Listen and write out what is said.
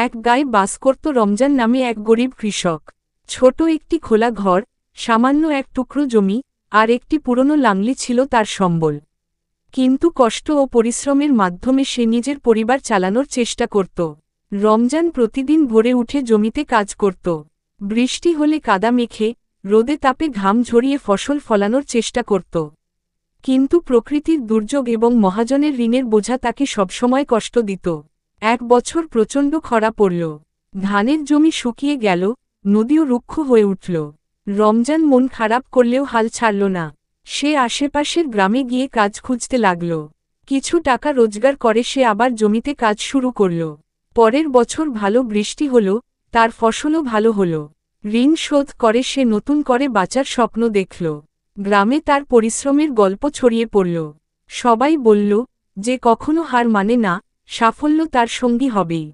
এক গায়ে বাস করত রমজান নামে এক গরিব কৃষক। ছোট একটি খোলা ঘর, সামান্য এক টুকরো জমি, আর একটি পুরনো লাংলি ছিল তার সম্বল। কিন্তু কষ্ট ও পরিশ্রমের মাধ্যমে সে নিজের পরিবার চালানোর চেষ্টা করত। রমজান প্রতিদিন ভোরে উঠে জমিতে কাজ করত। বৃষ্টি হলে কাদা মেখে, রোদে তাপে ঘাম ঝরিয়ে ফসল ফলানোর চেষ্টা করত। কিন্তু প্রকৃতির দুর্যোগ এবং মহাজনের ঋণের বোঝা তাকে সবসময় কষ্ট দিত। এক বছর প্রচণ্ড খরা পড়ল। ধানের জমি শুকিয়ে গেল, নদীও রুক্ষ হয়ে উঠল। রমজান মন খারাপ করলেও হাল ছাড়ল না। সে আশেপাশের গ্রামে গিয়ে কাজ খুঁজতে লাগল। কিছু টাকা রোজগার করে সে আবার জমিতে কাজ শুরু করল। পরের বছর ভালো বৃষ্টি হল, তার ফসলও ভালো হল। ঋণ শোধ করে সে নতুন করে বাঁচার স্বপ্ন দেখল। গ্রামে তার পরিশ্রমের গল্প ছড়িয়ে পড়ল। সবাই বলল, যে কখনো হার মানে না সাফল্য তার সঙ্গী হবেই।